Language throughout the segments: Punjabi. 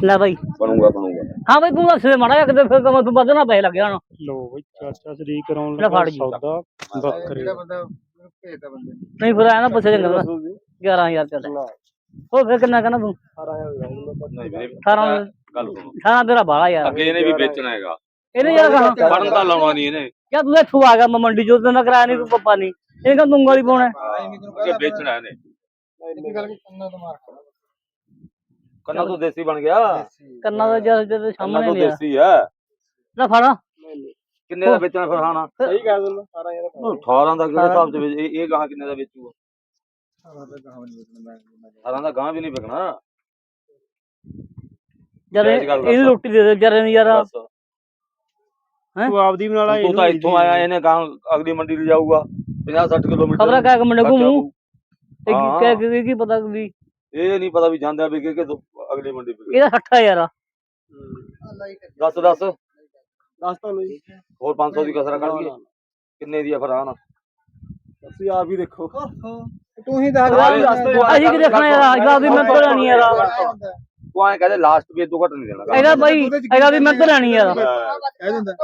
ਲੈ ਬਾਈ। ਬਣੂਗਾ ਬਣੂਗਾ। ਹਾਂ ਬਾਈ ਤੂੰ ਦੱਸ ਦੇ ਮਾੜਾ ਜਿਹਾ ਕਿਤੇ ਫਿਰ ਕਮਾ ਤੂੰ ਵਧਣਾ ਪੈ ਲੱਗ ਜਾਣਾ। ਲੋ ਬਈ ਚਾਚਾ ਸ਼ਰੀਕ ਕਰਾਉਣ ਲੈ ਫੜ ਲੱਗਾ ਜੀ। ਸੌਦਾ ਬੱਕਰੀ ਬੰਦਾ ਭੇਜਦਾ ਬੰਦੇ ਨੂੰ ਨਹੀਂ ਫਿਰ ਆਇਆ ਨਾ ਪੁੱਛੇ ਚੰਗਾ ਨਾ 11000 ਚੱਲ ਉਹ ਫਿਰ ਕਿੰਨਾ ਕਹਿੰਦਾ ਤੂੰ? ਨਹੀਂ ਵੀਰੇ 18 ਗੱਲ ਸੁਣੋ। 18 ਤੇਰਾ ਬਾਲਾ ਯਾਰ ਅੱਗੇ ਇਹਨੇ ਵੀ ਵੇਚਣਾ ਹੈਗਾ। ਇਹਨੇ ਯਾਰ ਕਹਾ ਫੜਨ ਤਾਂ ਲਾਉਣਾ ਨਹੀਂ ਇਹਨੇ। ਯਾ ਤੂੰ ਇੱਥੋਂ ਆ ਗਿਆ ਮੈਂ ਮੰਡੀ ਚੋਂ ਤੈਨੂੰ ਕਰਾਇਆ ਨਹੀਂ ਤੂੰ ਪੱਪਾ ਨਹੀਂ। ਇਹ ਕਹਿੰਦਾ ਤੂੰ ਗਾਲੀ ਪਾਉਣਾ। ਹੈ। ਅੱਗੇ ਵੇਚਣਾ ਇਹਨੇ। ਇੱਕ ਗੱਲ ਕਿ ਕੰਨਾਂ ਤੋਂ ਮਾਰ ਖੜਾ। ਕੰਨਾ ਤੋਂ ਦੇਸੀ ਬਣ ਗਿਆ। ਕੰਨਾਂ ਦਾ ਜਦ ਜਦ ਕੰਨਾ ਸਾਹਮਣੇ ਤੋਂ ਨਹੀਂ ਆ ਦੇਸੀ ਹੈ ਲੈ ਫੜਾ। ਕਿੰਨੇ ਦਾ ਵੇਚਣਾ ਫਿਰ ਹਾਣਾ ਸਹੀ ਕਰ ਦਿੰਦਾ ਸਾਰਾ ਯਾਰ 18 ਦਾ ਕਿਹੜੇ ਹਿਸਾਬ ਚ ਵੇਚ- ਇਹ ਇਹ ਗਾਹ ਕਿੰਨੇ ਦਾ ਵੇਚੂਗਾ? ਸਾਰਾ ਤਾਂ ਗਾਹ ਨਹੀਂ ਵੇਚਣਾ 18 ਦਾ ਗਾਹ ਵੀ ਨਹੀਂ ਵਿਕਣਾ। ਜਦ ਜਾਇਜ਼ ਗੱਲ ਇਹਨੂੰ ਦੱਸ। ਰੋਟੀ ਦੇ ਦੇ ਵਿਚਾਰੇ ਨੂੰ ਯਾਰ ਬਸ ਤੂੰ ਆਪਦੀ ਬਣਾ ਲਾ ਤੂੰ ਤਾਂ ਇੱਥੋਂ ਆਇਆ ਇਹਨੇ ਗਾਹ ਅਗਲੀ ਮੰਡੀ ਲੈ ਜਾਊਗਾ। 50 60 ਕਿਲੋਮੀਟਰ ਖਬਰਾਂ ਕਹਿ ਕੇ ਮੰਡੇ ਘੁੰਮੂ। ਇਹ ਕੀ ਹਾਂ। ਕਹਿ ਕੇ ਕੀ ਪਤਾ ਵੀ ਇਹ ਨਹੀਂ ਪਤਾ ਵੀ ਜਾਂਦਾ ਵਿਕੇ ਕਿ ਅਗਲੀ ਮੰਡੀ ਵਿਕੇ। ਇਹਦਾ 60 ਯਾਰ ਦੱਸ ਦੱਸ। ਦੱਸ ਤਾਂ ਲਈ। ਹੋਰ 500 ਦੀ ਕਸਰਾ ਕੱਢ ਦਈਏ ਕਿੰਨੇ ਦੀ ਆ ਫਿਰ ਹਾਣਾ ਤੁਸੀਂ ਆਪ ਹੀ ਦੇਖੋ। ਤੂੰ ਹੀ ਦੱਸ ਅਸੀਂ ਕੀ ਦੇਖਣਾ ਯਾਰ? ਇਹਦਾ ਵੀ ਮੈਂ ਤੋਂ ਲੈਣੀ ਯਾਰ। ਤੂੰ ਐਂ ਕਹਦੇ ਲਾਸਟ ਵੀ ਤੂੰ ਘੱਟ ਨਹੀਂ ਦੇਣਾ। ਇਹਦਾ ਬਾਈ ਇਹਦਾ ਵੀ ਮੈਂ ਤੋਂ ਲੈਣੀ ਯਾਰ। ਕਹਿ ਦਿੰਦਾ।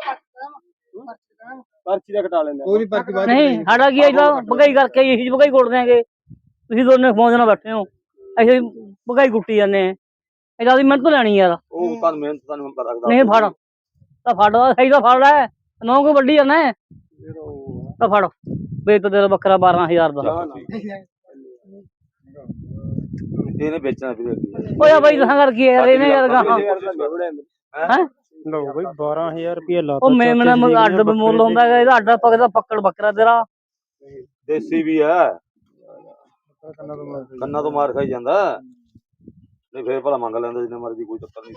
ਪਰਚੀ ਦਾ ਕਟਾ ਲੈਂਦੇ ਕੋਈ ਨਹੀਂ ਪਰਚੀ ਬਾਅਦ ਨਹੀਂ ਸਾਡਾ ਕੀ ਇਹਦਾ ਬਗਾਈ ਕਰਕੇ ਇਹੀ ਬਗਾਈ ਕੋੜ ਦਿਆਂਗੇ। ਤੁਸੀਂ ਦੋਨੇ ਫੌਜ ਨਾਲ ਬੈਠੇ ਹੋ। ਅਸੀਂ ਬਗਾਈ ਕੁੱਟੀ ਜਾਂਦੇ ਆ ਇਹਦਾ ਵੀ ਮੈਂ ਤੋਂ ਲੈਣੀ ਯਾਰ। ਉਹ ਤਾਂ ਮਿਹਨਤ ਤੁਹਾਨੂੰ ਪਤਾ ਲੱਗਦਾ। ਨਹੀਂ ਫੜ। ਤਾਂ ਫੜ ਦਾ ਸਹੀ ਤਾਂ ਫੜ ਲੈ। ਨੌ ਕੋ ਵੱਡੀ ਜਾਂਦਾ। ਹੈ ਤਾਂ ਫੜ। ਵੇਚ ਤਾਂ ਤੇਰਾ ਬੱਕਰਾ 12000 ਦਾ। ਇਹਨੇ ਵੇਚਣਾ ਵੀਰੇ ਓਏ ਆ ਬਾਈ ਦਸਾਂ ਕਰ ਕੀ ਯਾਰ ਇਹਨੇ ਯਾਰ ਗਾਹਾਂ। ਹੈ? ਲੋ ਬਈ 12000 ਰੁਪਏ ਲਾਤਾ ਉਹ ਮੇਮਣਾ ਅੱਡ ਮੁੱਲ ਹੁੰਦਾ ਹੈਗਾ ਇਹਦਾ ਅੱਡਾ ਪਕਦਾ ਪੱਕੜ ਬੱਕਰਾ ਤੇਰਾ। ਦੇਸੀ ਵੀ ਹੈ। ਕੰਨਾਂ ਤੋਂ ਮਾਰ ਖਾਈ ਜਾਂਦਾ। ਨਹੀਂ ਫੇਰ ਭਲਾ ਮੰਗ ਲੈਂਦਾ ਜਿੰਨੇ ਮਰਜ਼ੀ ਕੋਈ ਚੱਕਰ ਨਹੀਂ।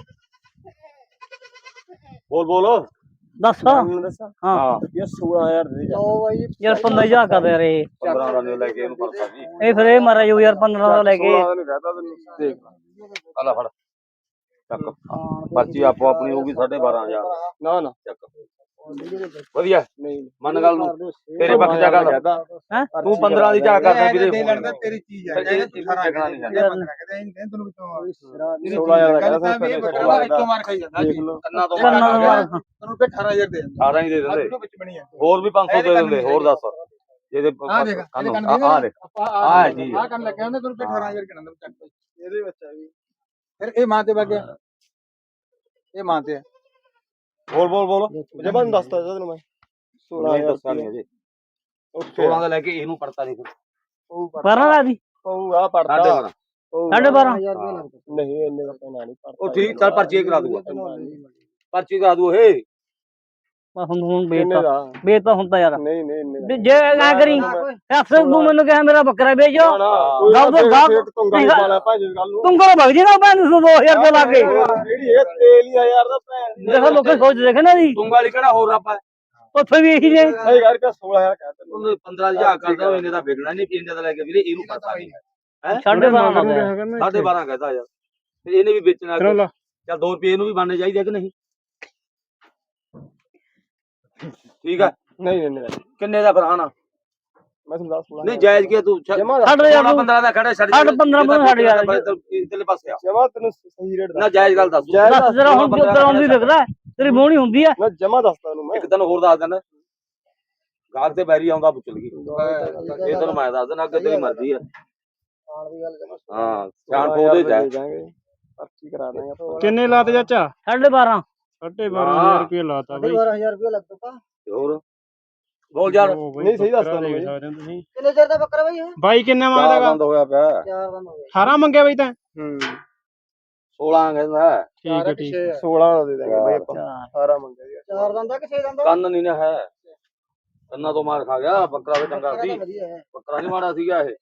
ਬੋਲ ਬੋਲ। ਦੱਸ। ਹਾਂ ਹਾਂ। ਹਾਂ। ਇਹ 16000 ਦੇ ਜਾ। ਯਾਰ 15 ਜਾ ਕਰਦੇ ਯਾਰ ਇਹ। 15 ਦਾ ਨਹੀਂ ਲੈ ਕੇ ਇਹਨੂੰ ਪਰਸਾ ਜੀ। ਇਹ ਫਿਰ ਇਹ ਮਾਰਾ ਯਾਰ 15 ਦਾ ਲੈ ਕੇ। ਨਹੀਂ ਕਹਤਾ ਤੈਨੂੰ। ਦੇਖ ਆਲਾ ਫੜ। ਚੱਕ। ਪਰਚੀ ਆਪੋ ਆਪਣੀ ਹੋਊਗੀ 12500 ਨਾ ਨਾ। ਚੱਕ। ਵਧੀਆ। ਨਹੀਂ ਮੰਨ ਗੱਲ ਨੂੰ ਤੇਰੇ ਪੱਖ ਜਾ ਗੱਲ। ਹੈਂ? ਤੂੰ 15 ਦੀ ਚਾਹ ਕਰਦਾ ਵੀਰੇ। ਤੇਰੀ ਚੀਜ਼ ਹੈ ਫਿਰ ਇਹ ਚੀਜ਼ ਦੇਖਣਾ ਨਹੀਂ ਹੈ। ਤੈਨੂੰ ਵਿੱਚੋਂ 16000 ਦਾ ਗੱਲ ਕਹਿੰਦਾ ਤਾਂ ਵੀ ਇਹ ਬੱਕਰਾ ਵਿੱਚੋਂ ਮਾਰ ਖਾਈ ਜਾਂਦਾ। ਲਓ। ਕੰਨਾਂ ਤੋਂ ਮਾਰ ਗਿਆ ਤੈਨੂੰ ਰੁਪਏ 18000 ਦੇ ਦਿੰਦਾ। 18 ਹੀ ਦੇ ਦਿੰਦੇ। ਇਹਦੇ ਵਿੱਚ ਬਣੀ ਹੈ ਹੋਰ ਵੀ 500 ਦੇ ਦਿੰਦੇ ਹੋਰ ਦੱਸ। ਦੇਖ ਕੰਨ ਆ ਆ। ਦੇਖ। ਆ ਜੀ। ਆ। ਕੰਨ ਲੱਗਿਆ ਹੁੰਦਾ ਤੈਨੂੰ ਰੁਪਏ 18000 ਕਿਹਨਾਂ ਦਾ ਚੱਕ ਇਹਦੇ ਵਿੱਚ ਆ ਵੀ। ਫਿਰ ਇਹ ਮਾਂ ਤੇ ਵਗ ਗਿਆ ਇਹ ਮਾਂ ਤੇ ਬੋਲ ਬੋਲ ਬੋਲ। ਜਬਨ ਦੱਸਤਾ ਤੈਨੂੰ ਮੈਂ। ਨਹੀਂ ਦੱਸਾਂ ਨਹੀਂ ਅਜੇ। 16 ਦਾ ਲੈ ਕੇ ਇਹਨੂੰ ਪੜਤਾ ਨਹੀਂ ਪਰਾਂ ਦਾ ਦੀ। ਉਹ ਆ ਸਾਡੇ ਪੜਦਾ ਬਣਾ ਸਾਢੇ 12 ਨਹੀਂ ਇੰਨੇ ਦਾ ਪੈਣਾ ਨਹੀਂ ਪੜਦਾ ਉਹ ਠੀਕ ਚੱਲ ਪਰਚੀ ਕਰਾ ਦੂਗਾ। ਪਰਚੀ ਕਰਾ ਦੂ ਇਹ ਬਸ ਹੁਣ ਹੁਣ ਇੰਨੇ ਵੇਚਤਾ ਦਾ ਵੇਚਤਾ ਹੁੰਦਾ ਯਾਰ। ਨਹੀਂ ਨਹੀਂ ਇੰਨੇ ਦਾ। ਵੀ ਜੇ ਐ ਕਰੀ ਅਕਸਰ ਤੂੰ ਮੈਨੂੰ ਕਹੇ ਮੇਰਾ ਬੱਕਰਾ ਵੇਚੋ। ਕੋਈ ਗੱਲ ਤੋਂ ਬਾਅਦ- ਫੇਕ ਤੁੰਗਾ ਹੀ ਪਾਲਾ ਭਾਜ ਗੱਲ ਨੂੰ। ਤੂੰ ਕੋਲ ਭਗ ਜੀ ਨਾ ਭੈਣ ਨੂੰ 2000 ਤੇ ਲਾ ਕੇ। ਜਿਹੜੀ ਇਹ ਤੇਲ ਹੀ ਆ ਯਾਰ ਦਾ ਭੈਣ ਦੇਖੋ ਲੋਕਾਂ ਸੋਚ ਦੇਖੇ ਨਾ ਜੀ ਤੁੰਗਾ ਵਾਲੀ ਕਿਹੜਾ ਹੋਰ ਆਪਾਂ ਉੱਥੇ ਵੀ ਇਹੀ ਨੇ ਸਹੀ ਕਰ ਕੇ 16000 ਕਹਿ ਤੈਨੂੰ। ਉਹਨੇ 15 ਹਜ਼ਾਰ ਕਰਦਾ ਇਹਨੇ ਦਾ ਵਿਕਣਾ ਨਹੀਂ ਇਹਨੇ ਦਾ ਲੈ ਕੇ ਵੀਰੇ ਇਹਨੂੰ ਪੜਤਾ ਨਹੀਂ। ਸਾਢੇ 12 ਦਾ ਪਿਆ। ਸਾਢੇ 12 ਕਹਦਾ ਯਾਰ। ਤੇ ਇਹਨੇ ਵੀ ਵੇਚਣਾ ਚੱਲ 2 ਰੁਪਏ ਇਹਨੂੰ ਵੀ ਬਣਨੇ ਚਾਹੀਦੇ ਕਿ ਨਹੀਂ? ਠੀਕ ਹੈ। ਨਹੀਂ ਨਹੀਂ ਨਹੀਂ। ਕਿੰਨੇ ਦਾ ਫਿਰ ਆਣਾ ਮੈਂ ਤੁਹਾਨੂੰ ਦੱਸ 16 ਨਹੀਂ ਜਾਇਜ਼ ਕੀ ਤੂੰ? ਜਮਾ ਛੱਡ ਯਾਰ ਤੂੰ। 15 ਦਾ ਖੜਾ ਛੱਡ ਛੱਡ 15 15 ਛੱਡ ਯਾਰ। ਇਧਰਲੇ ਪਾਸੇ ਆ। ਜਮਾ ਤੈਨੂੰ ਸਹੀ ਰੇਟ ਨਾ ਜਾਇਜ਼ ਗੱਲ ਦੱਸ। ਜਾਇਜ਼ ਦੱਸ ਜਰਾ ਹੁਣ ਤਰ੍ਹਾਂ ਦੀ ਲੱਗਦਾ ਤੇਰੀ ਮੋਹਣੀ ਹੁੰਦੀ ਆ? ਮੈਂ ਜਮਾ ਦੱਸਦਾ ਤੈਨੂੰ ਮੈਂ। ਇੱਕ ਦਿਨ ਹੋਰ ਦੱਸ ਦਿੰਦਾ। ਗਾਹਕ ਤੇ ਬੈਰੀ ਆਉਂਦਾ ਪੁੱਛ ਲਗੀ ਇਹ ਤੈਨੂੰ ਮੈਂ ਦੱਸ ਦਿੰਦਾ ਅੱਗੇ ਤੇਰੀ ਮਰਜ਼ੀ ਆ। ਹਾਂ ਜਾਣ ਪੋ ਉਹਦੇ ਜਾ। ਜਾਾਂਗੇ ਪਰਚੀ ਕਰਾ ਦਾਂਗੇ ਆਪਾਂ ਕਿੰਨੇ ਲਾਤੇ ਚਾਚਾ? ਸਾਢੇ 12 12500 ਰੁਪਏ ਲਾਤਾ ਬਈ। 12000 ਰੁਪਏ ਲੱਗਦਾ ਤੇ ਹੋਰ? ਬੋਲ ਯਾਰ। ਬਈ ਨਹੀਂ, ਸਹੀ ਦੱਸਦਾ ਬੱਕਰਾ। ਦੇਖ ਸਕਦੇ ਹੋ ਤੁਸੀਂ। ਕਿੰਨੇ ਚਿਰ ਦਾ ਬੱਕਰਾ ਬਈ ਇਹ? ਬਾਈ ਕਿੰਨਾ ਚਾਰ ਮੰਗਦਾਗਾ ਬੰਦ ਹੋਇਆ ਪਿਆ। ਚਾਰ ਦਿਨ ਹੋ ਗਏ। 18 ਮੰਗਿਆ ਬਈ ਤਾਂ। ਹੂੰ। 16 ਕਹਿੰਦਾ। ਠੀਕ ਹੈ ਠੀਕ 16 ਦਾ ਦੇ ਦਾਂਗੇ ਬਈ ਆਪਾਂ। 18 ਮੰਗਿਆ ਯਾਰ ਚਾਰ ਦਾ ਕਿ 6 ਦਿਨ ਦਾ ਕੰਨ ਨਹੀਂ ਨਾ ਹੈ। ਕੰਨਾਂ ਤੋਂ ਮਾਰ ਖਾ ਗਿਆ। ਬੱਕਰਾ ਵੀ ਚੰਗਾ ਸੀ। ਵਧੀਆ ਹੈ। ਬੱਕਰਾ ਨਹੀਂ ਮਾੜਾ ਸੀਗਾ ਇਹ।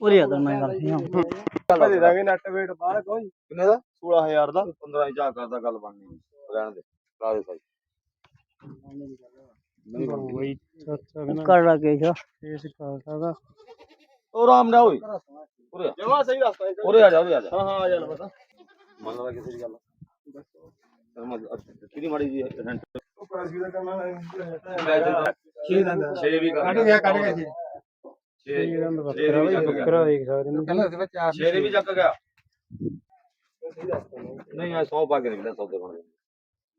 ਉਰੇ ਆ ਤਾਂ ਮੈਂ ਗੱਲ ਨਹੀਂ ਆਪਾਂ ਦੇ ਦਾਂਗੇ ਨੈਟ ਵੇਟ ਬਾਹਰ ਕੋਈ। ਕਿੰਨੇ ਦਾ? 16000 ਦਾ। 15 ਹੀ ਜਾ ਕਰਦਾ ਗੱਲ ਬਣਨੀ। ਰਹਿਣ ਦੇ ਲਾ ਦੇ ਭਾਈ। ਬਈ ਚਾਚਾ ਕਹਿੰਦਾ ਕਰ ਲਾ ਕੇ ਜਾ ਇਸ ਕਰ ਸਕਦਾ ਉਹ ਰਾਮ ਨਾ ਹੋਈ। ਉਰੇ ਆ, ਜਮਾ ਸਹੀ ਦੱਸਦਾ ਉਰੇ ਆ ਜਾ ਉਰੇ ਆ ਜਾ। ਹਾਂ ਹਾਂ ਆ ਜਾਣਾ ਪਤਾ। ਮੰਨ ਲਾ ਕਿਸੇ ਦੀ ਗੱਲ ਫਿਰ ਮੈਂ ਕਿਹਦੀ ਮਾੜੀ ਜੀ ਰੈਂਟ ਉਹ ਵੀ ਦਾ ਕਰਨਾ ਹੈ। 6 ਦਿਨ ਦਾ। 6 ਵੀ ਕੱਢ ਗਿਆ ਕੱਢ ਗਿਆ ਜੀ 6 ਇਹ ਰੰਦ ਬੱਕਰਾ ਬਈ ਬੱਕਰਾ ਦੇਖ ਸਕਦੇ ਹੋ ਕਹਿੰਦਾ ਸੀ ਚਾਰ 6 ਵੀ ਚੱਕ ਗਿਆ। ਨਹੀਂ ਆ 100 ਪਾ ਕੇ ਨਿਕਲਿਆ ਸੌਦੇ ਬਣ ਗਏ।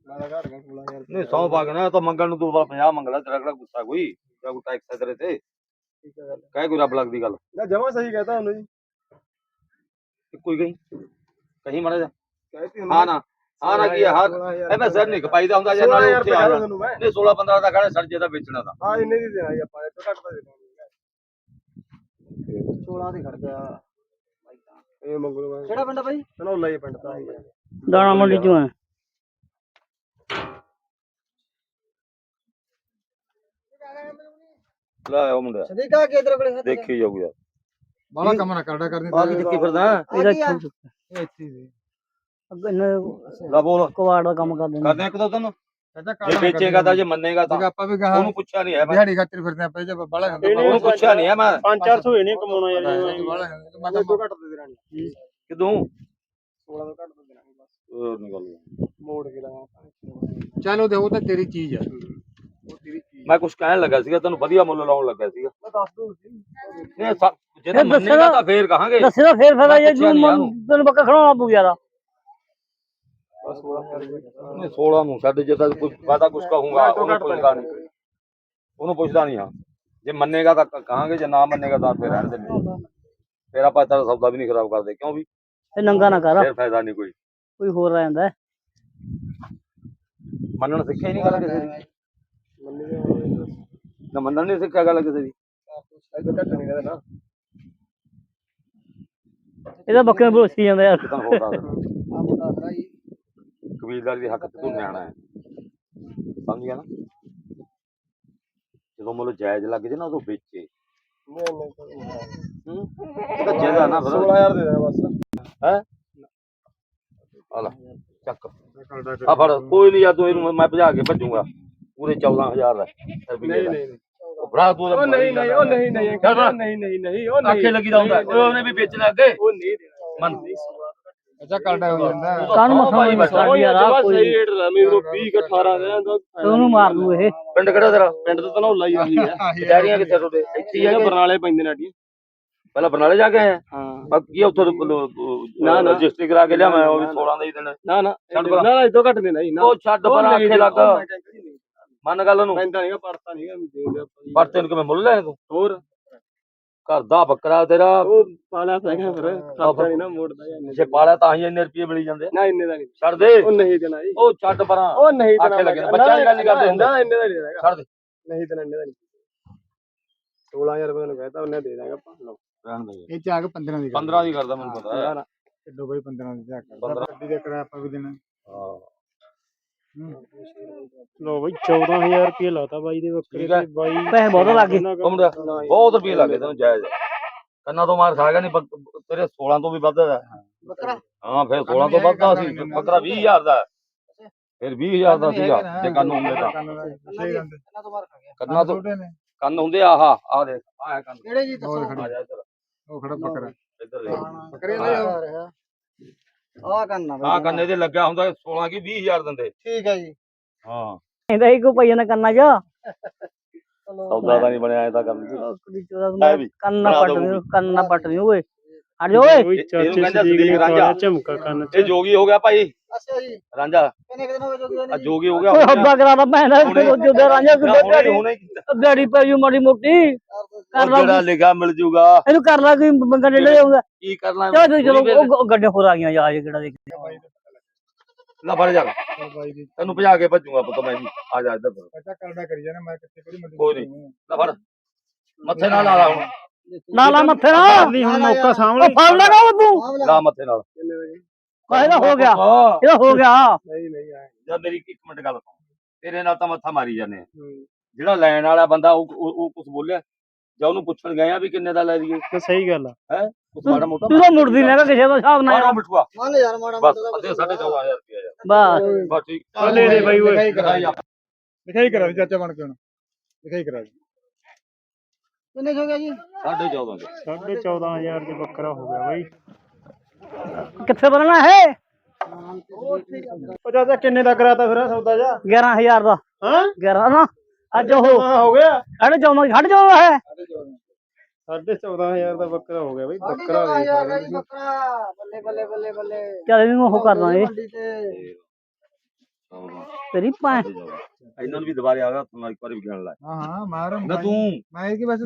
ਨਹੀਂ 100 ਪਾ ਕੇ ਨਾ ਇਹ ਤਾਂ ਮੰਗਣ ਨੂੰ ਤੂੰ 50 ਮੰਗ ਲੈ ਤੇਰਾ ਕਿਹੜਾ ਗੁੱਸਾ ਕੋਈ? ਤੇਰਾ ਕੋਈ ਟੈਕਸ ਹੈ ਤੇਰੇ ਤੇ? ਠੀਕ ਹੈ ਗੱਲ। ਕਹਿ ਕੋਈ ਰੱਬ ਲੱਗਦੀ ਗੱਲ। ਨਾ ਜਮਾ ਸਹੀ ਕਹਤਾ ਉਹਨੂੰ ਜੀ। ਕੋਈ ਗਈ ਕਹੀਂ। ਮੜਾ ਜਾ ਕਹਿਤੀ ਹਾਂ ਨਾ ਹਾਂ ਨਾ ਕੀ ਹੈ, ਇਹ ਮੈਂ ਸਿਰ ਨਹੀਂ ਖਪਾਈਦਾ ਹੁੰਦਾ ਜੇ ਨਾਲ 16000 ਉੱਥੇ ਆ ਨਹੀਂ 16 15 ਦਾ ਖੜਾ ਸੜ ਜੇ ਦਾ ਵੇਚਣਾ ਦਾ ਹਾਂ ਇੰਨੇ ਦੀ ਦੇਣਾ ਜੀ ਆਪਾਂ ਇਹ ਤੋਂ ਘੱਟ ਦੇ ਦਾਂਗੇ 16 ਦੀ ਖੜ ਗਿਆ। ਇਹ ਮੰਗੂ ਮੈਂ। ਕਿਹੜਾ ਪਿੰਡ ਆ ਬਾਈ? ਧਨੌਲਾ ਹੀ ਪਿੰਡ ਤਾਂ। ਦਾਣਾ ਮੰਡੀ ਚੋਂ ਆ। ਲੈ ਉਹ ਮੁੰਡਾ ਸਦੀਕਾ ਕਿ ਇਧਰ ਕੋਲੇ ਦੇਖੀ ਜਾਊ ਯਾਰ। ਬਾਲਾ ਕੰਮ ਨਾ ਕਰਦਾ ਕਰਨੀ ਆ ਕੀ ਫਿਰਦਾ ਇਹਦਾ ਇੱਥੇ ਹੀ ਲੈ ਬੋਲ। ਕਵਾੜ ਦਾ ਕੰਮ ਕਰਦੇ। ਕਰਦੇ ਇੱਕ ਦੋ ਚਾਚਾ ਜੇ ਵੇਚੇਗਾ ਤਾਂ ਜੇ ਮੰਨੇਗਾ ਤਾਂ। ਆਪਾਂ ਵੀ ਕਹਾ ਉਹਨੂੰ ਪੁੱਛਿਆ ਨਹੀਂ ਹੈ ਮੈਂ। ਦਿਹਾੜੀ ਖਾਤਰ ਫਿਰਦੇ ਆਪਾਂ ਜੇ ਬਾਲਾ ਉਹਨੂੰ ਪੁੱਛਿਆ ਨਹੀਂ ਹੈ ਮੈਂ। 5-400 ਇਹਨੇ ਕਮਾਉਣਾ ਯਾਰ। ਬਾਲਾ ਮੈਂ। ਤੋਂ ਘੱਟ ਦੇ ਦੇਣਾ। ਕਿਦੋਂ? 16 ਤੋਂ ਘੱਟ ਦੇ ਦੇਣਾ। ਬਸ ਉਹ ਨਹੀਂ ਗੱਲ। ਮੋੜ ਕੇ ਲਾਵਾਂ। ਚਲੋ ਦੇਖੋ ਤਾਂ ਤੇਰੀ ਚੀਜ਼ ਆ। ਉਹ ਤੇਰੀ ਮੈਂ ਕੁਝ ਕਹਿਣ ਲੱਗਾ ਸੀਗਾ ਤੈਨੂੰ ਵਧੀਆ ਮੁੱਲ ਲਾਉਣ ਲੱਗਾ ਸੀਗਾ। ਮੈਂ ਦੱਸ ਦੂੰ ਸੀ ਨਹੀਂ ਸਾ- ਜੇ ਤਾਂ ਇਹ ਮੰਨੇਗਾ ਤਾਂ ਫੇਰ ਕਹਾਂਗੇ। ਦੱਸੇ ਫੇਰ ਫਾਇਦਾ ਜੇ ਮੈਂ ਪੁੱਛਿਆ ਨੀ ਮਨ- ਤੈਨੂੰ ਬੱਕਾ ਖੜਾਉਣਾ ਪਊ ਯਾਰ। ਬਸ 16000 ਨਹੀਂ 16 ਨੂੰ ਛੱਡ ਜੇ ਤਾਂ ਕੋਈ ਵਾਦਾ ਕੁਝ ਕਹੂੰਗਾ ਉਹਨੂੰ ਪੁੱਛਦਾ ਨਹੀਂ। ਉਹਨੂੰ ਪੁੱਛਦਾ ਨਹੀਂ ਹਾਂ ਜੇ ਮੰਨੇਗਾ ਤਾਂ ਕ- ਕਹਾਂਗੇ ਜੇ ਨਾ ਮੰਨੇਗਾ ਤਾਂ ਫੇਰ ਰਹਿਣ ਦਿੰਦੇ। ਫੇਰ ਆਪਾਂ ਤੇਰਾ ਸੌਦਾ ਵੀ ਨਹੀਂ ਖਰਾਬ ਕਰਦੇ ਕਿਉਂ ਵੀ? ਤੇ ਨੰਗਾ ਨਾ ਕਰ। ਫੇਰ ਫਾਇਦਾ ਨਹੀਂ ਕੋਈ। ਕੋਈ ਹੋਰ ਆ ਜਾਂਦਾ ਹੈ। ਮੰਨਣ ਸਿੱਖਿਆ ਹੀ ਨਹੀਂ ਗੱਲ ਕਿਸੇ ਦੇ। ਨਾ ਮੰਨਣ ਨਹੀਂ ਸਿੱਖਿਆ ਗੱਲ ਕਿਸੇ ਦੀ। ਤੋਂ ਇਹਦਾ ਬੱਕਰੇ ਨੂੰ। ਭਰੋਸੀ ਜਾਂਦਾ ਯਾਰ ਕਿਦਾਂ ਹੋਰ ਜੀ ਕਬੀਲਦਾਰੀ ਦੇ ਹੱਕ ਤੇ ਤੂੰ ਨਿਆਣਾ ਹੈ। ਸਮਝ ਗਿਆ ਨਾ? ਜਦੋਂ ਮੁੱਲ ਜਾਇਜ਼ ਲੱਗ ਜੇ ਨਾ ਉਦੋਂ ਵੇਚੇ। ਨਹੀਂ ਨਹੀਂ ਇਹ ਤਾਂ ਜੇਦਾ ਨਾ ਫਿਰ। 16000 ਦੇ ਦੇਣਾ ਬਸ। ਆ ਲੈ ਚੱਕ। ਆ ਫੜ ਕੋਈ ਨਹੀਂ ਯਾਰ ਤੂੰ ਇਹਨੂੰ ਮੈਂ ਭਜਾ ਕੇ ਭੱਜੂਗਾ। ਪੂਰੇ 14000 ਦਾ ਨਹੀਂ ਦਾ। ਨਹੀਂ ਨਹੀਂ ਉਹ ਭਰਾ ਤੂੰ ਉਹ ਨਹੀਂ ਨਹੀਂ ਉਹ ਨਹੀਂ ਨਹੀਂ ਚੱਲ ਭਰਾ। ਨਹੀਂ ਨਹੀਂ ਨਹੀਂ ਉਹ ਨਹੀਂ ਆਖੇ ਲੱਗੀ ਦਾ ਹੁੰਦਾ। ਓਏ ਉਹਨੇ ਵੀ ਵੇਚਣਾ ਅੱਗੇ। ਉਹ ਨਹੀਂ ਦੇਣਾ ਮਨ। ਕਰਦਾ ਹੋ ਜਾਂਦਾ। ਮੱਥਾ ਮਾਰੀ ਬੈਠਾ। ਯਾਰ ਆਹ ਕੋਈ ਸਹੀ ਰੇਟ ਦਾ ਮੈਨੂੰ 20 18 ਦੇ ਤੇ ਉਹਨੂੰ ਮਾਰ ਦੂ ਇਹ। ਪਿੰਡ ਕਿਹੜਾ ਤੇਰਾ? ਪਿੰਡ ਤੋਂ ਧਨੌਲਾ ਹੀ ਆਹੀ ਹੈ ਕਚਹਿਰੀਆਂ ਕਿੱਥੇ ਤੁਹਾਡੇ? ਇੱਥੇ ਹੀ ਆ ਕਿ? ਬਰਨਾਲੇ ਪੈਂਦੇ ਨੇ ਆਡੀਆਂ ਪਹਿਲਾਂ ਬਰਨਾਲੇ ਜਾ ਕੇ ਆਏ ਆ? ਹਾਂ। ਬਾਕੀ ਉੱਥੋਂ ਨਾ, ਨਾ। ਰਜਿਸਟਰੀ ਕਰਾ ਕੇ ਲਿਆ ਮੈਂ ਉਹ ਵੀ 16 ਦਾ ਹੀ ਦੇਣਾ ਨਾ ਨਾ। ਛੱਡ ਨਾ। ਨਾ ਤੋਂ ਘੱਟ ਦੇਣਾ ਹੀ ਨਾ। ਉਹ ਛੱਡ ਪਰ ਆਖੇ ਲੱਗ। ਮੰਨ ਗੱਲ ਨੂੰ ਪੈਂਦਾ ਨਹੀਂਗਾ ਪੜਤਾ ਨਹੀਂਗਾ ਵੀ ਦੇ ਦੇ ਆਪਾਂ ਪਰ ਤੈਨੂੰ ਕਿਵੇਂ ਮੁੱਲ ਲੈ ਤੂੰ? ਹੋਰ? ਘਰ ਦਾ ਬੱਕਰਾ ਤੇਰਾ। ਉਹ ਪਾਲਾ ਪੈਗਾ ਫਿਰ ਖਰਚਾ ਨਹੀਂ ਨਾ ਮੋੜਦਾ ਜਾਂ ਜੇ ਪਾਲਿਆ ਤਾਂ ਹੀ ਇੰਨੇ ਰੁਪਏ ਮਿਲੀ ਜਾਂਦੇ। ਨਾ ਇੰਨੇ ਦਾ ਨਹੀਂ ਛੱਡ ਦੇ। ਉਹ ਨਹੀਂ ਦੇਣਾ ਜੀ। ਉਹ ਛੱਡ ਪਰਾਂ। ਉਹ ਨਹੀਂ ਦੇਣਾ ਆਖੇ ਲੱਗੇ ਬੱਚਾ ਦੀ ਗੱਲ ਨਹੀਂ ਕਰਦੇ ਹੁੰਦੇ। ਨਾ ਇੰਨੇ ਦਾ ਨਹੀਂ ਦੇਣਾ ਛੱਡ ਦੇ। ਨਹੀਂ ਦੇਣਾ ਇੰਨੇ ਦਾ ਨਹੀਂ 16000 ਰੁਪਏ ਨੂੰ ਕਹਿੰਦਾ ਉਹਨੇ ਦੇ ਦਾਂਗਾ ਆਪਾਂ ਲਓ। ਰਹਿਣ ਦੇ ਇਹ ਚ ਆ ਕੇ 15 ਦੀ 15 ਦੀ ਕਰਦਾ ਮੈਨੂੰ ਪਤਾ ਹੈ। ਨਾ, ਨਾ। ਕਿੱਡੋ ਬਈ 15 ਦੀ ਕਰ 15 ਗੱਡੀ ਦਾ ਕਿਰਾਇਆ ਆਪਾਂ ਵੀ ਦੇਣਾ। ਹਾਂ। ਲੋ ਬਈ 14000 ਰੁਪਏ ਲਾਤਾ ਬਾਈ ਦੇ ਬੱਕਰੇ ਠੀਕ ਹੈ। ਤੇ ਬਾਈ ਪੈਸੇ ਬਹੁਤ ਲੱਗ ਗਏ। ਉਹਨਾਂ ਬਹੁਤ ਰੁਪਏ ਲੱਗੇ ਤੈਨੂੰ ਜਾਇਜ਼। ਕੰਨਾਂ ਤੋਂ ਮਾਰ ਖਾ ਗਿਆ ਨਹੀਂ ਤੇਰੇ 16 ਤੋਂ ਵੀ ਵੱਧ ਹੈ ਬੱਕਰਾ? ਹਾਂ ਫਿਰ 16 ਤੋਂ ਵੱਧ ਦਾ ਸੀ ਬੱਕਰਾ 20000 ਦਾ। ਹੈ। ਫਿਰ 20000 ਦਾ ਸੀਗਾ ਜੇ ਕੰਨ ਹੁੰਦੇ ਤਾਂ। ਸਹੀ ਗੱਲ ਇਹਨਾਂ ਤੋਂ ਮਾਰ ਖਾ ਗਿਆ। ਕੰਨਾਂ ਤੋਂ ਛੋਟੇ ਨੇ। ਕੰਨ ਹੁੰਦੇ ਆਹ ਆਹ ਦੇਖ ਆਹ ਕੰਨ। ਕਿਹੜੇ ਜੀ ਦੱਸੋ? ਆ ਜਾ ਇੱਧਰ। ਉਹ ਖੜਾ ਬੱਕਰਾ। ਇੱਧਰ ਦੇਖ। ਬੱਕਰੇ ਲੈ ਆ। ਆ ਕੰਨਾ ਆਹ ਕੰਨ ਇਹਦੇ ਲੱਗਿਆ ਹੁੰਦਾ 16 ਕੀ 20000 ਦਿੰਦੇ। ਠੀਕ ਹੈ ਜੀ। ਹਾਂ। ਇਹਦਾ ਹੀ ਕੋ ਪਈ ਨਾ ਕੰਨਾਂ 'ਚ ਸੌਦਾ ਤਾਂ ਨਹੀਂ ਬਣਿਆ ਇਹ ਤਾਂ ਕਰਨ। ਕੁੜੀ ਚੋਦਾ ਹੈ ਵੀ। ਕੰਨ ਨਾ ਬਣਾ ਪੱਟ ਦਊਗੀ। ਦਿਓ ਕੰਨ ਨਾ ਪੱਟ ਦਿਓ ਓਏ। ਹਟ ਜਾ ਓਏ। ਕੋਈ ਇਹ- ਚਾਚੇ ਇਹਨੂੰ ਕਹਿੰਦਾ ਸਦੀਕ ਨੇ ਰਾਂਝਾ। ਪਾਇਆ ਝਮਕਾ ਕੰਨ ਇਹ ਚ ਜੋਗੀ ਹੋ ਗਿਆ ਭਾਈ। ਅੱਛਾ ਜੀ। ਰਾਂਝਾ। ਕਿੰਨੇ ਕੁ ਦਿਨ ਹੋ ਗਏ ਜੋਗੀ ਆ ਜੋਗੀ ਹੋ ਗਿਆ ਓਏ ਹੱਬਾ ਕਰਾ ਦਾ ਭੈਣ ਜੋਦਾ ਰਾਂਝਾ ਹੁਣੇ। ਦਿਹਾੜੀ ਪੈ ਜੂ ਮਾੜੀ ਮੋਟੀ। ਕਰ ਲਾ ਜਿਹੜਾ ਲਿਖਾ ਮਿਲ ਜੂਗਾ। ਇਹਨੂੰ ਕਰ ਲਾ ਕੋਈ ਬੰਗਾ ਡੇਲੇ ਆਉਂਦਾ। ਕੀ ਕਰਨਾ ਚਲੋ ਚਲੋ ਉਹ ਗੱਡੇ ਹੋਰ ਆ ਗਈਆਂ ਜਾ ਕਿਹੜਾ ਦੇਖ। ਲੈ ਫੜ ਜਾ। ਬਾਈ ਤੈਨੂੰ ਭਜਾ ਕੇ ਭੱਜੂਗਾ ਪੁੱਤ ਮੈਂ ਵੀ। ਆ ਜਾ ਇੱਧਰ। ਬੱਚਾ ਕਰਦਾ ਕਰੀ ਜਾਣਾ ਮੈਂ ਕਿੱਥੇ ਕੋਈ ਮੰਡੀ ਕੋਈ ਨਹੀਂ। ਲੈ ਫੜ। ਮੱਥੇ ਨਾਲ ਲਾ ਲਾ ਹੁਣ। ਨਾ ਲਾ ਮੱਥੇ ਨਾ ਨਹੀਂ ਹੁਣ ਮੌਕਾ ਉਹ ਸਾਹਮਣੇ ਫੜ ਲੈਣਾ ਉਹ ਤੂੰ। ਲਾ ਮੱਥੇ ਨਾਲ। ਇਹਦਾ ਹੋ ਗਿਆ। ਹਾਂ। ਇਹਦਾ ਹੋ ਗਿਆ। ਨਹੀਂ ਨਹੀਂ ਆਏ ਜਦ ਮੇਰੀ ਇੱਕ ਮਿੰਟ ਗੱਲ ਸੁਣ। ਤੇਰੇ ਨਾਲ ਤਾਂ ਮੱਥਾ ਮਾਰੀ ਜਾਂਦੇ ਆ। ਜਿਹੜਾ ਲੈਣ ਵਾਲਾ ਬੰਦਾ ਉਹ ਉਹ, ਉਹ ਕੁਝ ਬੋਲਿਆ? ਜਾਂ ਉਹਨੂੰ ਪੁੱਛਣ ਗਏ ਆ ਵੀ ਕਿੰਨੇ ਦਾ ਲੈ ਲਈਏ? ਤਾਂ ਸਹੀ ਗੱਲ ਆ। ਕੁਛ ਮਾੜਾ ਮੋਟਾ ਤੂੰ ਤਾਂ ਮੁੜਦੀ ਨਾ ਕਿਸੇ ਦਾ ਹਿਸਾਬ ਨਾਲ। ਮਾੜਾ ਮਿਠੂਆ ਮੰਨ ਯਾਰ ਮਾੜਾ ਬਸ ਅੱਧੇ ਸਾਢੇ 14000 ਰੁਪਏ ਆ ਬਸ। ਬਸ ਠੀਕ। ਚੱਲ ਲੈ ਲੈ ਬਾਈ ਓਏ। ਲਿਖਾਈ ਕਰਾ। ਲਿਖਾਈ ਦੇ ਚਾਚਾ ਬਣ ਕੇ ਹੁਣ। ਲਿਖਾਈ ਕਰਾ ਦੇ ਕਿੰਨੇ ਹੋ ਗਿਆ ਜੀ? ਸਾਢੇ 14 ਦੇ। ਸਾਢੇ 14000 ਦੇ ਬੱਕਰਾ ਹੋ ਗਿਆ ਬਾਈ। ਕਿੱਥੇ ਬਣਨਾ ਹੈ ਉਹ ਚਾਚਾ ਕਿੰਨੇ ਦਾ ਕਰਾਤਾ ਫਿਰ ਸੌਦਾ ਜਾ? 11000 ਦਾ। ਹਾਂ? 11 ਨਾ ਅੱਜ ਉਹ ਹੋ ਗਿਆ। ਸਾਢੇ ਚੌਦਾਂ ਸਾਢੇ ਚੌਦਾਂ ਹੈ। ਸਾਢੇ 14000 ਦਾ ਬੱਕਰਾ ਹੋ ਗਿਆ ਬਈ ਬੱਕਰਾ ਦੇਖ ਸਕਦੇ ਤੁਸੀਂ। ਬੱਕਰਾ। ਬੱਲੇ ਬੱਲੇ ਬੱਲੇ ਬੱਲੇ। ਚੱਲ ਇਹਨੂੰ ਉਹ ਕਰ ਦਾਂਗੇ। ਮੰਡੀ ਤੇ। ਤੇਰੀ ਭਾਂ ਇਹਨਾਂ ਨੂੰ ਵੀ ਦੁਬਾਰੇ ਆ ਗਿਆ ਤੂੰ ਇੱਕ ਵਾਰੀ ਵੀ ਗਿਣ ਲੈ। ਹਾਂ ਹਾਂ ਮਾਰ ਨਾ ਤੂੰ। ਮੈਂ ਕਿ ਬਸ